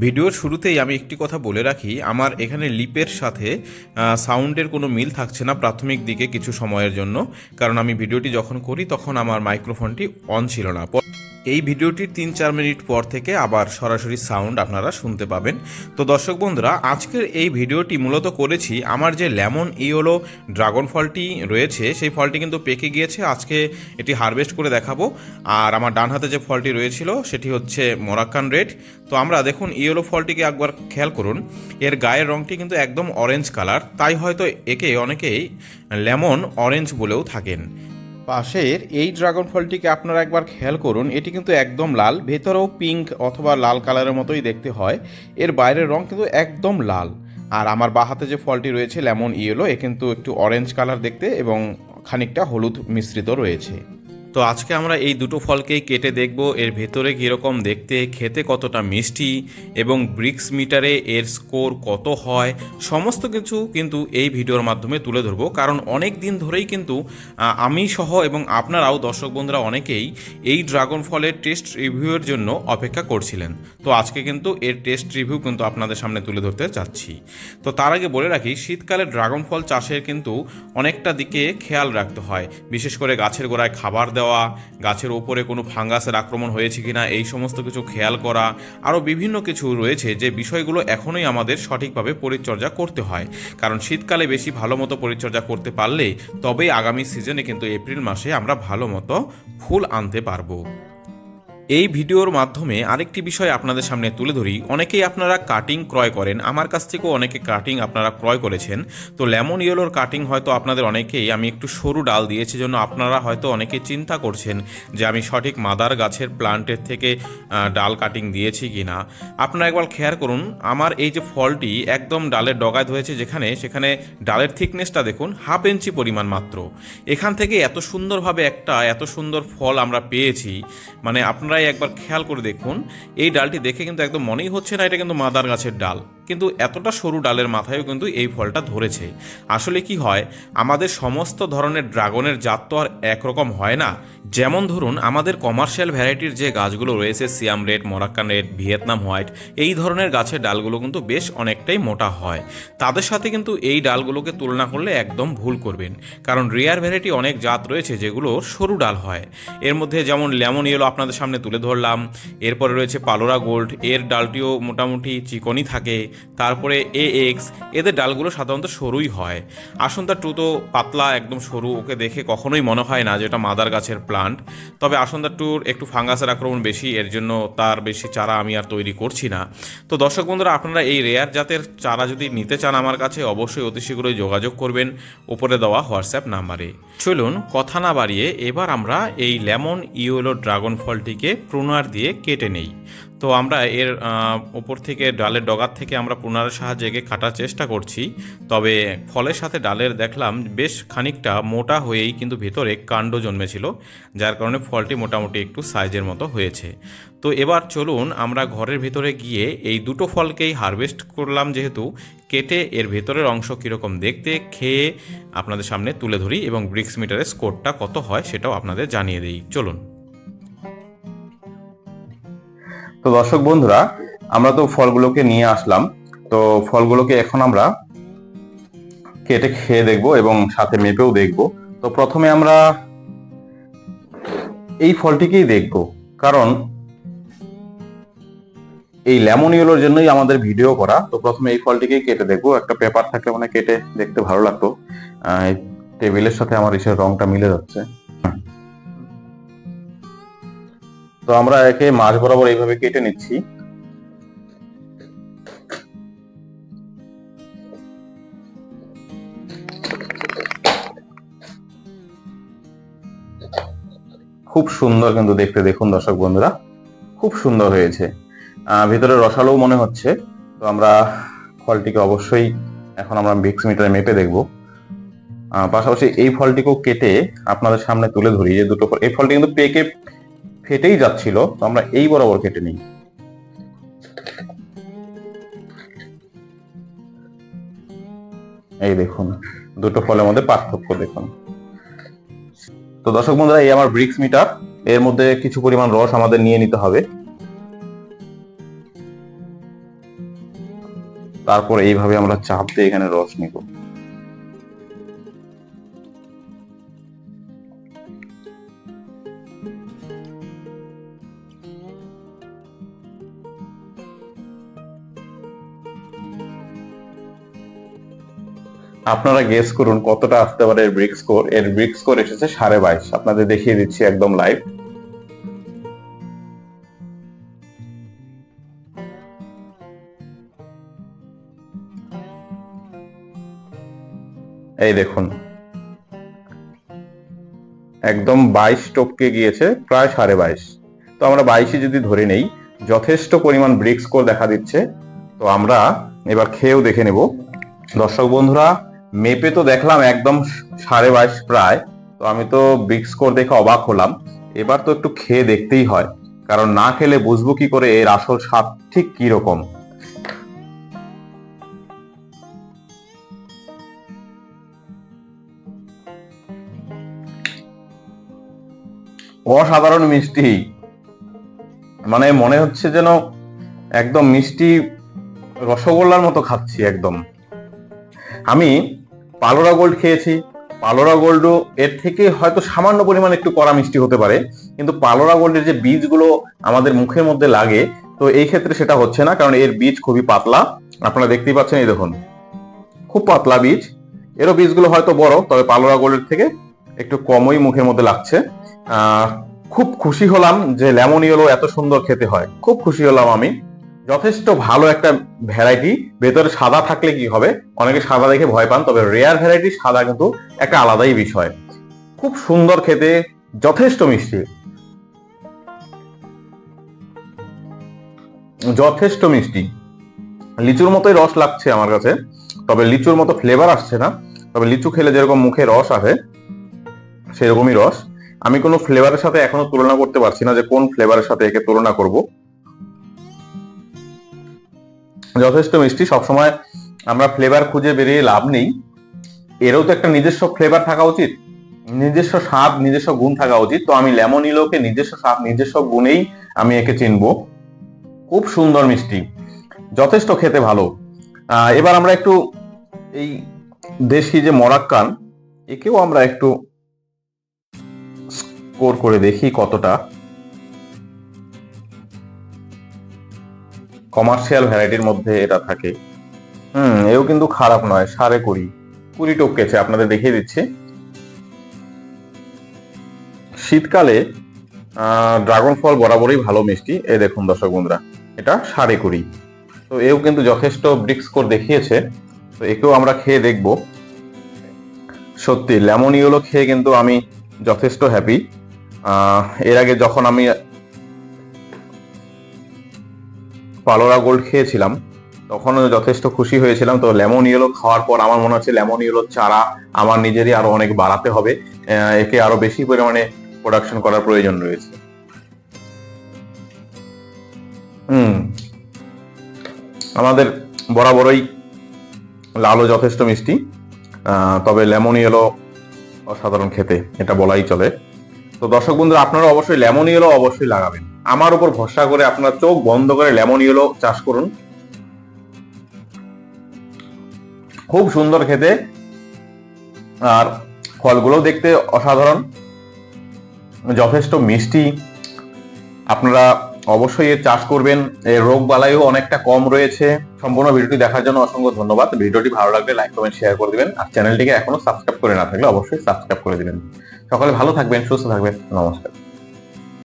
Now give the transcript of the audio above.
ভিডিওর শুরুতেই আমি একটি কথা বলে রাখি, আমার এখানে লিপের সাথে সাউন্ডের কোনো মিল থাকছে না প্রাথমিক দিকে কিছু সময়ের জন্য। কারণ আমি ভিডিওটি যখন করি তখন আমার মাইক্রোফোনটি অন ছিল না। এই ভিডিওটির তিন চার মিনিট পর থেকে আবার সরাসরি সাউন্ড আপনারা শুনতে পাবেন। তো দর্শক বন্ধুরা, আজকের এই ভিডিওটি মূলত করেছি আমার যে লেমন ইয়োলো ড্রাগন ফলটি রয়েছে, সেই ফলটি কিন্তু পেকে গিয়েছে। আজকে এটি হারভেস্ট করে দেখাবো। আর আমার ডান হাতে যে ফলটি রয়েছিল, সেটি হচ্ছে মোরাক্কান রেড। তো আমরা দেখুন, ইয়েলো ফলটিকে একবার খেয়াল করুন। এর গায়ের রংটি কিন্তু একদম অরেঞ্জ কালার তাই হয়তো একে অনেকেই লেমন অরেঞ্জ বলেও থাকেন। পাশের এই ড্রাগন ফলটিকে আপনারা একবার খেয়াল করুন। এটি কিন্তু একদম লাল, ভেতরেও পিঙ্ক অথবা লাল কালারের মতোই দেখতে হয়। এর বাইরের রং কিন্তু একদম লাল। আর আমার বাহাতে যে ফলটি রয়েছে, লেমন ইয়েলো, এ কিন্তু একটু অরেঞ্জ কালার দেখতে এবং খানিকটা হলুদ মিশ্রিত রয়েছে। তো আজকে আমরা এই দুটো ফলকেই কেটে দেখব। এর ভেতরে কীরকম দেখতে, খেতে কতটা মিষ্টি এবং ব্রিক্স মিটারে এর স্কোর কত হয়, সমস্ত কিছু কিন্তু এই ভিডিওর মাধ্যমে তুলে ধরবো। কারণ অনেক দিন ধরেই কিন্তু আমি সহ এবং আপনারাও দর্শক বন্ধুরা অনেকেই এই ড্রাগন ফলের টেস্ট রিভিউয়ের জন্য অপেক্ষা করছিলেন। তো আজকে কিন্তু এর টেস্ট রিভিউ কিন্তু আপনাদের সামনে তুলে ধরতে চাচ্ছি তো তার আগে বলে রাখি, শীতকালে ড্রাগন ফল চাষের কিন্তু অনেকটা দিকে খেয়াল রাখতে হয়। বিশেষ করে গাছের গোড়ায় খাবার দেওয়া গাছের ওপরে কোনো ফাঙ্গাসের আক্রমণ হয়েছে কিনা, এই সমস্ত কিছু খেয়াল করা, আরও বিভিন্ন কিছু রয়েছে যে বিষয়গুলো এখনই আমাদের সঠিকভাবে পরিচর্যা করতে হয়। কারণ শীতকালে বেশি ভালো মতো পরিচর্যা করতে পারলে তবেই আগামী সিজনে কিন্তু এপ্রিল মাসে আমরা ভালো মতো ফুল আনতে পারব। এই ভিডিওর মাধ্যমে আরেকটি বিষয় আপনাদের সামনে তুলে ধরি। অনেকেই আপনারা কাটিং ক্রয় করেন। আমার কাছ থেকেও অনেকে কাটিং আপনারা ক্রয় করেছেন। তো লেমন ইয়েলোর কাটিং হয়তো আপনাদের অনেকেই আমি একটু সরু ডাল দিয়েছি জন্য আপনারা হয়তো অনেকে চিন্তা করছেন যে আমি সঠিক মাদার গাছের প্লান্টের থেকে ডাল কাটিং দিয়েছি কি না আপনারা একবার খেয়াল করুন, আমার এই যে ফলটি একদম ডালের ডগায় ধরেছে যেখানে, সেখানে ডালের থিকনেসটা দেখুন হাফ ইঞ্চি পরিমাণ মাত্র। এখান থেকে এত সুন্দরভাবে একটা, এত সুন্দর ফল আমরা পেয়েছি। মানে আপনারাই একবার খেয়াল করে দেখুন। এই ডালটি দেখে কিন্তু একদম মনেই হচ্ছে না, এটা কিন্তু মাদার গাছের ডাল। কিন্তু এতটা সরু ডালের মাথায়ও কিন্তু এই ফলটা ধরেছে। আসলে কি হয়, আমাদের সমস্ত ধরনের ড্রাগনের জাত তো আর একরকম হয় না। যেমন ধরুন, আমাদের কমার্শিয়াল ভ্যারাইটির যে গাছগুলো রয়েছে, Siam red, Moroccan red, Vietnam white, এই ধরনের গাছের ডালগুলো কিন্তু বেশ অনেকটাই মোটা হয়। তাদের সাথে কিন্তু এই ডালগুলোকে তুলনা করলে একদম ভুল করবেন। কারণ রেয়ার ভ্যারাইটি অনেক জাত রয়েছে যেগুলো সরু ডাল হয়। এর মধ্যে যেমন লেমন ইয়েলো আপনাদের সামনে তুলে ধরলাম, এরপরে রয়েছে পালোরা গোল্ড এর ডালটিও মোটামুটি চিকনই থাকে। তারপরে এ এক্স এদের ডালগুলো সাধারণত সরুই হয়। আসন্তা টু তো পাতলা একদম সরু, ওকে দেখে কখনোই মনে হয় না যে এটা মাদার গাছের প্লান্ট তবে আসন্তা টুর একটু ফাঙ্গাসের আক্রমণ বেশি, এর জন্য তার বেশি চারা আমি আর তৈরি করছি না। তো দর্শক বন্ধুরা, আপনারা এই রেয়ার জাতের চারা যদি নিতে চান আমার কাছে, অবশ্যই অতি শীঘ্রই যোগাযোগ করবেন উপরে দেওয়া হোয়াটসঅ্যাপ নাম্বারে। চলুন, কথা না বাড়িয়ে এবার আমরা এই লেমন, ইয়েলো, ড্রাগন ফলটিকে প্রুনার দিয়ে কেটে নেই। তো আমরা এর ওপর থেকে ডালের ডগার থেকে আমরা প্রুনারের সাহায্যে একে কাটার চেষ্টা করছি। তবে ফলের সাথে ডালের দেখলাম বেশ খানিকটা মোটা হয়েই কিন্তু ভেতরে কাণ্ড জন্মেছিল, যার কারণে ফলটি মোটামুটি একটু সাইজের মতো হয়েছে। তো এবার চলুন আমরা ঘরের ভিতরে গিয়ে এই দুটো ফলকেই হারভেস্ট করলাম যেহেতু, কেটে এর ভেতরের অংশ কীরকম দেখতে, খেয়ে আপনাদের সামনে তুলে ধরি এবং ব্রিক্স মিটারের স্কোরটা কত হয় সেটাও আপনাদের জানিয়ে দিই। চলুন। তো দর্শক বন্ধুরা, আমরা তো ফলগুলোকে নিয়ে আসলাম। তো ফলগুলোকে এখন আমরা কেটে খেয়ে দেখব এবং সাথে মেপেও দেখব। তো প্রথমে আমরা এই ফলটিকেই দেখব। কারণ এই লেমন ইয়েলোর জন্যই আমাদের ভিডিও করা। তো প্রথমে এই ফলটিকেই কেটে দেখব। একটা পেপার থাকলে মানে কেটে দেখতে ভালো লাগতো। টেবিলের সাথে আমার এসে রংটা মিলে যাচ্ছে। তো আমরা একে মাঝ বরাবর এইভাবে কেটে নিচ্ছি। খুব সুন্দর কিন্তু দেখতে, দেখুন দর্শক বন্ধুরা, খুব সুন্দর হয়েছে। ভিতরে রসালো মনে হচ্ছে, তো আমরা ফলটিকে অবশ্যই এখন আমরা ভিক্স মিটারে মেপে দেখব। পাশাপাশি এই ফলটিকেও কেটে আপনাদের সামনে তুলে ধরি যে দুটো ফল, এই ফলটি কিন্তু পেকে ফেটেই যাচ্ছিল, তো আমরা এই বরাবর কেটে নিই। এই দেখুন, দুটো ফলের মধ্যে পার্থক্য দেখুন। তো দর্শক বন্ধুরা, এই আমার ব্রিক্স মিটার এর মধ্যে কিছু পরিমাণ রস আমাদের নিয়ে নিতে হবে। তারপর এইভাবে আমরা চাপ দিয়ে এখানে রস নিব। আপনারা গেস করুন কতটা আসতে পারে এর ব্রিক স্কোর এর ব্রিক স্কোর এসেছে সাড়ে বাইশ। আপনাদের দেখিয়ে দিচ্ছি একদম লাইভ এই দেখুন। একদম বাইশ টপকে গিয়েছে প্রায় সাড়ে বাইশ। তো আমরা বাইশে যদি ধরে নেই, যথেষ্ট পরিমাণ ব্রিক স্কোর দেখা দিচ্ছে। তো আমরা এবার খেয়েও দেখে নেব। দর্শক বন্ধুরা মেপে তো দেখলাম একদম সাড়ে বাইশ প্রায়, তো আমি তো ব্রিক স্কোর দেখে অবাক হলাম। এবার তো একটু খেয়ে দেখতেই হয়, কারণ না খেলে বুঝব কি করে এর আসল স্বাদ ঠিক কি রকম। অসাধারণ মিষ্টি। মানে মনে হচ্ছে যেন একদম মিষ্টি রসগোল্লার মতো খাচ্ছি একদম। আমি পালোরা গোল্ড খেয়েছি। পালোরা গোল্ডও এর থেকে হয়তো সামান্য পরিমাণ একটু কড়া মিষ্টি হতে পারে। কিন্তু পালোরা গোল্ডের যে বীজগুলো আমাদের মুখের মধ্যে লাগে, তো এই ক্ষেত্রে সেটা হচ্ছে না, কারণ এর বীজ খুবই পাতলা। আপনারা দেখতেই পাচ্ছেন, এই দেখুন, খুব পাতলা বীজ। এরও বীজগুলো হয়তো বড়, তবে পালোরা গোল্ডের থেকে একটু কমই মুখের মধ্যে লাগছে। খুব খুশি হলাম যে লেমন ইয়েলো এত সুন্দর খেতে হয়। খুব খুশি হলাম আমি। যথেষ্ট ভালো একটা ভ্যারাইটি ভেতরে সাদা থাকলে কি হবে? অনেকে সাদা দেখে ভয় পান, তবে রেয়ার ভ্যারাইটি সাদা কিন্তু একটা আলাদাই বিষয়। খুব সুন্দর খেতে, যথেষ্ট মিষ্টি। যথেষ্ট মিষ্টি। লিচুর মতোই রস লাগছে আমার কাছে, তবে লিচুর মতো ফ্লেভার আসছে না। তবে লিচু খেলে যেরকম মুখে রস আসে, সেরকমই রস। আমি কোনো ফ্লেভারের সাথে এখনও তুলনা করতে পারছি না যে কোন ফ্লেভারের সাথে একে তুলনা করব। যথেষ্ট মিষ্টি। সবসময় আমরা ফ্লেভার খুঁজে বেরিয়ে লাভ নেই। এরও তো একটা নিজস্ব ফ্লেভার থাকা উচিত। নিজস্ব স্বাদ, নিজস্ব গুণ থাকা উচিত। তো আমি লেমন ইলোকে নিজস্ব স্বাদ, নিজস্ব গুণেই আমি একে চিনবো। খুব সুন্দর মিষ্টি। যথেষ্ট খেতে ভালো। এবার আমরা একটু এই দেশি যে মরাক্কান, একেও আমরা একটু স্কোর করে দেখি কতটা। কমার্শিয়াল ভ্যারাইটির মধ্যে এটা থাকে। হুম, এও কিন্তু খারাপ নয়, সাড়ে কুড়ি। কুড়ি টপকেছে আপনাদের দেখিয়ে দিচ্ছি। শীতকালে ড্রাগন ফল বরাবরই ভালো মিষ্টি। এই দেখুন দর্শক বন্ধুরা, এটা সাড়ে কুড়ি। তো এও কিন্তু যথেষ্ট ব্রিক স্কোর দেখিয়েছে। তো একেও আমরা খেয়ে দেখব। সত্যি লেমন ইয়েলো খেয়ে কিন্তু আমি যথেষ্ট হ্যাপি এর আগে যখন আমি পালোরা গোল্ড খেয়েছিলাম, তখনও যথেষ্ট খুশি হয়েছিলাম। তো লেমন ইয়েলো খাওয়ার পর আমার মনে হচ্ছে লেমন ইয়েলোর চারা আমার নিজেরই আরও অনেক বাড়াতে হবে। একে আরও বেশি পরিমাণে প্রোডাকশন করার প্রয়োজন রয়েছে। হুম, আমাদের বরাবরই লালও যথেষ্ট মিষ্টি। তবে লেমন ইয়েলো অসাধারণ খেতে, এটা বলাই চলে। তো দর্শক বন্ধুরা, আপনারা অবশ্যই লেমন ইয়েলো অবশ্যই লাগাবেন। আমার উপর ভরসা করে আপনার চোখ বন্ধ করে লেমন ইয়েলো চাষ করুন। খুব সুন্দর খেতে। আর ফলগুলো দেখতে অসাধারণ। যথেষ্ট মিষ্টি। আপনারা অবশ্যই এর চাষ করবেন। এর রোগ বালাইও অনেকটা কম রয়েছে। সম্পূর্ণ ভিডিওটি দেখার জন্য অসংখ্য ধন্যবাদ। ভিডিওটি ভালো লাগলে লাইক, কমেন্ট শেয়ার করে দিবেন। আর চ্যানেলটিকে এখনও সাবস্ক্রাইব করে না থাকলে অবশ্যই সাবস্ক্রাইব করে দিবেন। সকলে ভালো থাকবেন, সুস্থ থাকবেন। নমস্কার।